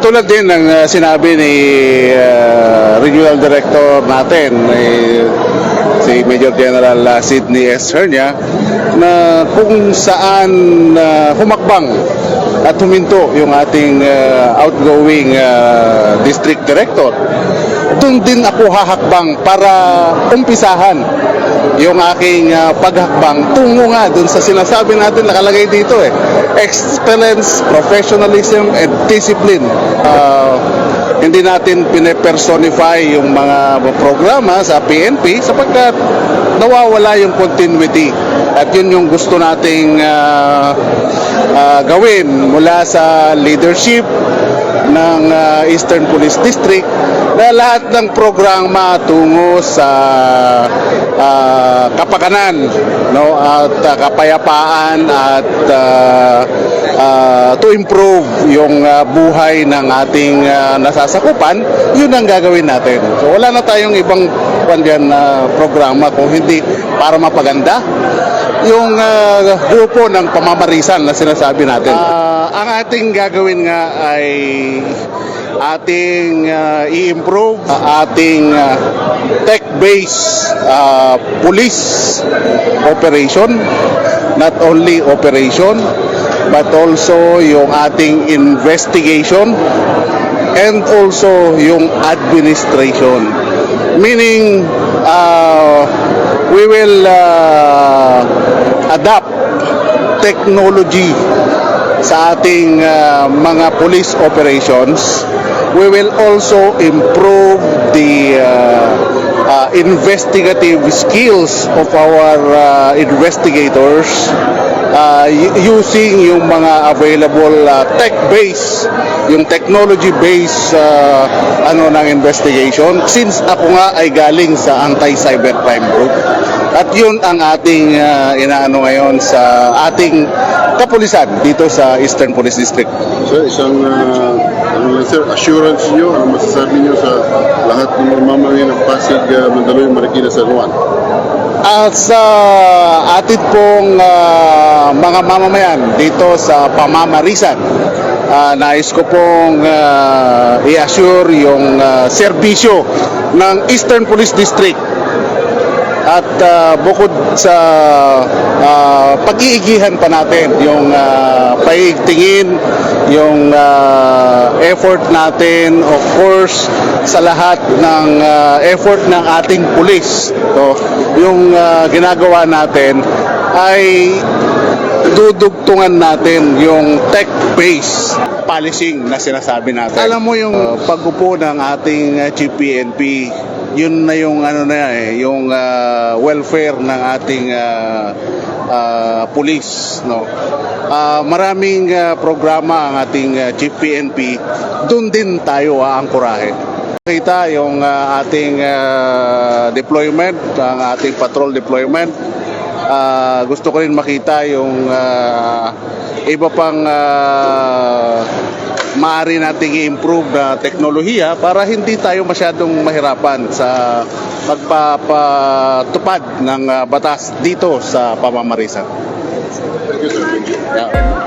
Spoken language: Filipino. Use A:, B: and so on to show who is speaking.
A: Katulad din ng uh, sinabi ni uh, Regional Director natin, eh, si Major General uh, Sidney S. Hernia, na kung saan uh, humakbang at huminto yung ating uh, outgoing uh, district director. Doon din ako hahakbang para umpisahan yung aking uh, paghakbang. Tungo nga dun sa sinasabi natin nakalagay dito eh. Excellence, professionalism and discipline. Uh, hindi natin pinepersonify yung mga programa sa PNP sapagkat nawawala yung continuity. At yun yung gusto nating uh, uh, gawin mula sa leadership ng uh, Eastern Police District na lahat ng programa tungo sa uh, kapakanan no? At uh, kapayapaan at uh, uh, to improve yung uh, buhay ng ating uh, nasasakupan yun ang gagawin natin. So wala na tayong ibang kwan dyan na programa kung hindi para mapaganda yung uh, grupo ng pamamarisan na sinasabi natin. Ah, ang ating gagawin nga ay ating uh, i-improve uh, ating uh, tech-based uh, police operation not only operation but also yung ating investigation and also yung administration meaning uh, we will uh, adapt technology sa ating uh, mga police operations. We will also improve the uh, uh, investigative skills of our uh, investigators uh, using yung mga available uh, tech base yung technology base uh, ano ng investigation since ako nga ay galing sa anti-cybercrime group at yun ang ating uh, inaano ngayon sa ating kapulisan dito sa Eastern Police District.
B: Sir, isang uh, sir, assurance niyo, ano masasabi niyo sa lahat ng mamamayan ng Pasig, uh, Mandaluyong, Marikina, San Juan?
A: At sa atin pong ah, mga mamamayan dito sa pamamarisan, ah, nais ko pong ah, i-assure yung ah, serbisyo ng Eastern Police District at ah, bukod sa ah, pag-iigihan pa natin yung uh, paigtingin, yung ah, effort natin of course sa lahat ng ah, effort ng ating pulis. So, yung ah, ginagawa natin ay dudugtungan natin yung tech-based policing na sinasabi natin. Alam mo yung uh, pag-upo ng ating uh, Chief PNP, yun na yung ano na eh, yung uh, welfare ng ating uh, uh, police, no. Ah, maraming uh, programa ang ating uh, Chief PNP, doon din tayo aangkurahin. Kita yung uh, ating uh, deployment, ang ating patrol deployment, Ah, gusto ko rin makita yung ah, iba pang uh, maaari nating i-improve na teknolohiya para hindi tayo masyadong mahirapan sa pagpapatupad ng ah, batas dito sa pamamarisan.
B: Thank you, sir.
A: Yeah.